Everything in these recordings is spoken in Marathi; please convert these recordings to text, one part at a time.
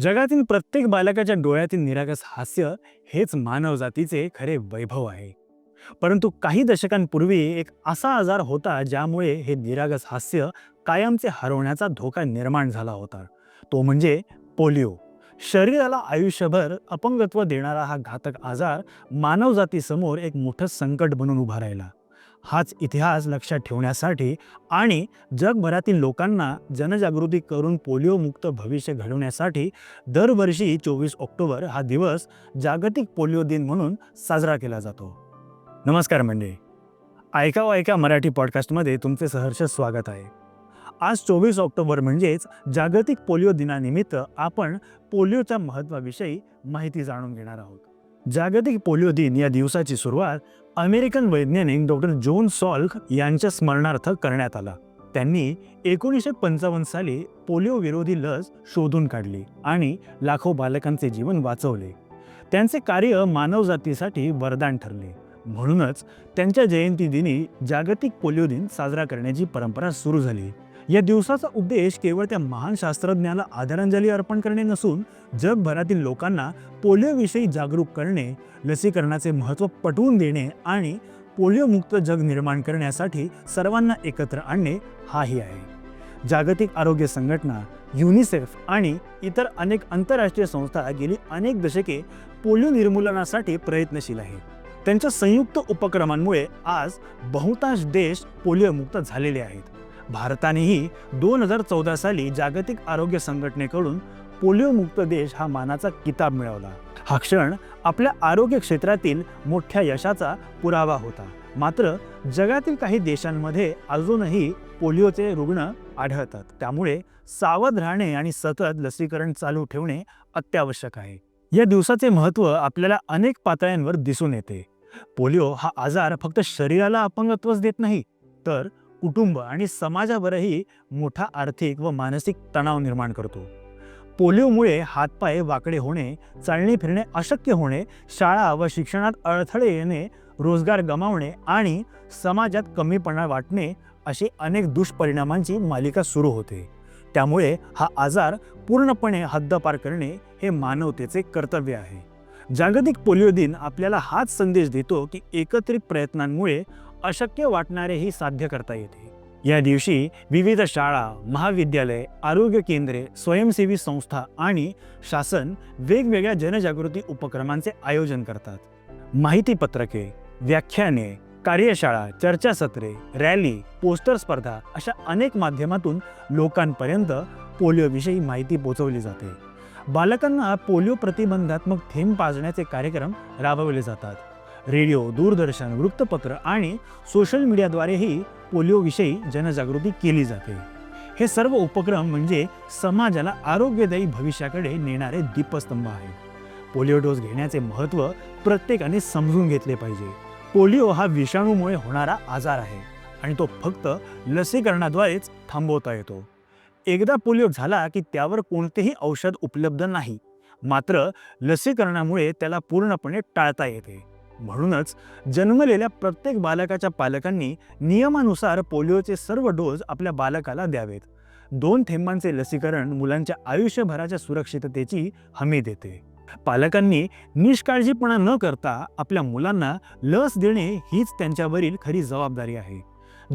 जगातील प्रत्येक बालकाच्या डोळ्यातील निरागस हास्य हेच मानवजातीचे खरे वैभव आहे. परंतु काही दशकांपूर्वी एक असा आजार होता ज्यामुळे हे निरागस हास्य कायमचे हरवण्याचा धोका निर्माण झाला होता. तो म्हणजे पोलिओ. शरीराला आयुष्यभर अपंगत्व देणारा हा घातक आजार मानवजातीसमोर एक मोठं संकट बनून उभा राहिला. हाच इतिहास लक्षात ठेवण्यासाठी आणि जगभरातील लोकांना जनजागृती करून पोलिओमुक्त भविष्य घडवण्यासाठी दरवर्षी चोवीस ऑक्टोबर हा दिवस जागतिक पोलिओ दिन म्हणून साजरा केला जातो. नमस्कार मंडळी. ऐका ऐका मराठी पॉडकास्टमध्ये तुमचे सहर्ष स्वागत आहे. आज चोवीस ऑक्टोबर म्हणजेच जागतिक पोलिओ दिनानिमित्त आपण पोलिओच्या महत्त्वाविषयी माहिती जाणून घेणार आहोत. जागतिक पोलिओ दिन या दिवसाची सुरुवात अमेरिकन वैज्ञानिक डॉक्टर जोन सॉल्क यांच्या स्मरणार्थ करण्यात आला. त्यांनी एकोणीसशे पंचावन्न साली पोलिओ विरोधी लस शोधून काढली आणि लाखो बालकांचे जीवन वाचवले. त्यांचे कार्य मानवजातीसाठी वरदान ठरले. म्हणूनच त्यांच्या जयंती दिनी जागतिक पोलिओ दिन साजरा करण्याची परंपरा सुरू झाली. या दिवसाचा उद्देश केवळ त्या महान शास्त्रज्ञाला आदरांजली अर्पण करणे नसून जगभरातील लोकांना पोलिओविषयी जागरूक करणे लसीकरणाचे महत्त्व पटवून देणे आणि पोलिओमुक्त जग निर्माण करण्यासाठी सर्वांना एकत्र आणणे हाही आहे. जागतिक आरोग्य संघटना युनिसेफ आणि इतर अनेक आंतरराष्ट्रीय संस्था गेली अनेक दशके पोलिओ निर्मूलनासाठी प्रयत्नशील आहेत त्यांच्या संयुक्त उपक्रमांमुळे आज बहुतांश देश पोलिओमुक्त झालेले आहेत. भारतानेही दोन हजार चौदा साली जागतिक आरोग्य संघटनेकडून पोलिओमुक्त देश हा मानाचा किताब मिळवला. हा क्षण आपल्या आरोग्य क्षेत्रातील मोठ्या यशाचा पुरावा होता. मात्र जगातील काही देशांमध्ये अजूनही पोलिओचे रुग्ण आढळतात. त्यामुळे सावध राहणे आणि सतत लसीकरण चालू ठेवणे अत्यावश्यक आहे. या दिवसाचे महत्त्व आपल्याला अनेक पातळ्यांवर दिसून येते. पोलिओ हा आजार फक्त शरीराला अपंगत्वच देत नाही तर कुटुंब आणि समाजावरही मोठा आर्थिक व मानसिक तणाव निर्माण करतो. पोलिओमुळे हातपाय वाकडे होणे चालणे फिरणे अशक्य होणे शाळा व शिक्षणात अडथळे येणे रोजगार गमावणे आणि समाजात कमीपणा वाटणे अशी अनेक दुष्परिणामांची मालिका सुरू होते. त्यामुळे हा आजार पूर्णपणे हद्दपार करणे हे मानवतेचे कर्तव्य आहे. जागतिक पोलिओ दिन आपल्याला हाच संदेश देतो की एकत्रित प्रयत्नांमुळे अशक्य वाटणारेही साध्य करता येते. या दिवशी विविध शाळा महाविद्यालय आरोग्य केंद्रे स्वयंसेवी संस्था आणि शासन वेगवेगळ्या जनजागृती उपक्रमांचे आयोजन करतात. माहिती पत्रके व्याख्याने कार्यशाळा चर्चासत्रे रॅली पोस्टर स्पर्धा अशा अनेक माध्यमातून लोकांपर्यंत पोलिओविषयी माहिती पोचवली जाते. बालकांना पोलिओ प्रतिबंधात्मक थेंब पाजण्याचे कार्यक्रम राबवले जातात. रेडिओ दूरदर्शन वृत्तपत्र आणि सोशल मीडियाद्वारेही पोलिओविषयी जनजागृती केली जाते. हे सर्व उपक्रम म्हणजे समाजाला आरोग्यदायी भविष्याकडे नेणारे दीपस्तंभ आहेत. पोलिओ डोस घेण्याचे महत्त्व प्रत्येकाने समजून घेतले पाहिजे. पोलिओ हा विषाणूमुळे होणारा आजार आहे आणि तो फक्त लसीकरणाद्वारेच थांबवता येतो. एकदा पोलिओ झाला की त्यावर कोणतेही औषध उपलब्ध नाही. मात्र लसीकरणामुळे त्याला पूर्णपणे टाळता येते. म्हणूनच जन्मलेल्या प्रत्येक बालकाच्या पालकांनी नियमानुसार पोलिओचे सर्व डोस आपल्या बालकाला द्यावेत. दोन थेंबांचे लसीकरण मुलांच्या आयुष्यभराच्या सुरक्षिततेची हमी देते. पालकांनी निष्काळजीपणा न करता आपल्या मुलांना लस देणे हीच त्यांच्यावरील खरी जबाबदारी आहे.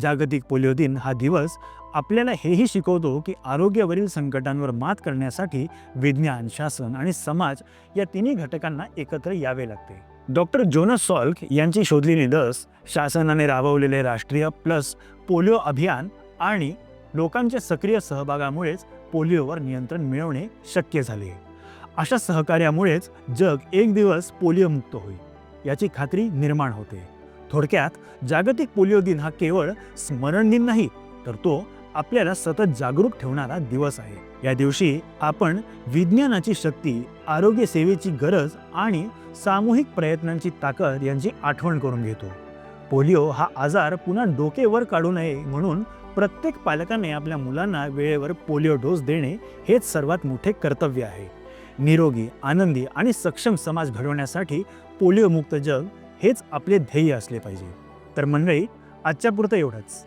जागतिक पोलिओ दिन हा दिवस आपल्याला हेही शिकवतो की आरोग्यावरील संकटांवर मात करण्यासाठी विज्ञान शासन आणि समाज या तिन्ही घटकांना एकत्र यावे लागते. डॉक्टर जोनस सॉल्क यांची शोधलेली लस शासनाने राबवलेले राष्ट्रीय प्लस पोलिओ अभियान आणि लोकांच्या सक्रिय सहभागामुळेच पोलिओवर नियंत्रण मिळवणे शक्य झाले. अशा सहकार्यामुळेच जग एक दिवस पोलिओमुक्त होईल याची खात्री निर्माण होते. थोडक्यात जागतिक पोलिओ दिन हा केवळ स्मरण दिन नाही तर तो आपल्याला सतत जागरूक ठेवणारा दिवस आहे. या दिवशी आपण विज्ञानाची शक्ती आरोग्य सेवेची गरज आणि सामूहिक प्रयत्नांची ताकद यांची आठवण करून घेतो. पोलिओ हा आजार पुन्हा डोकेवर काढू नये म्हणून प्रत्येक पालकाने आपल्या मुलांना वेळेवर पोलिओ डोस देणे हेच सर्वात मोठे कर्तव्य आहे. निरोगी आनंदी आणि सक्षम समाज घडवण्यासाठी पोलिओमुक्त जग हेच आपले ध्येय असले पाहिजे. तर मंडळी आजच्या पुरतं एवढंच.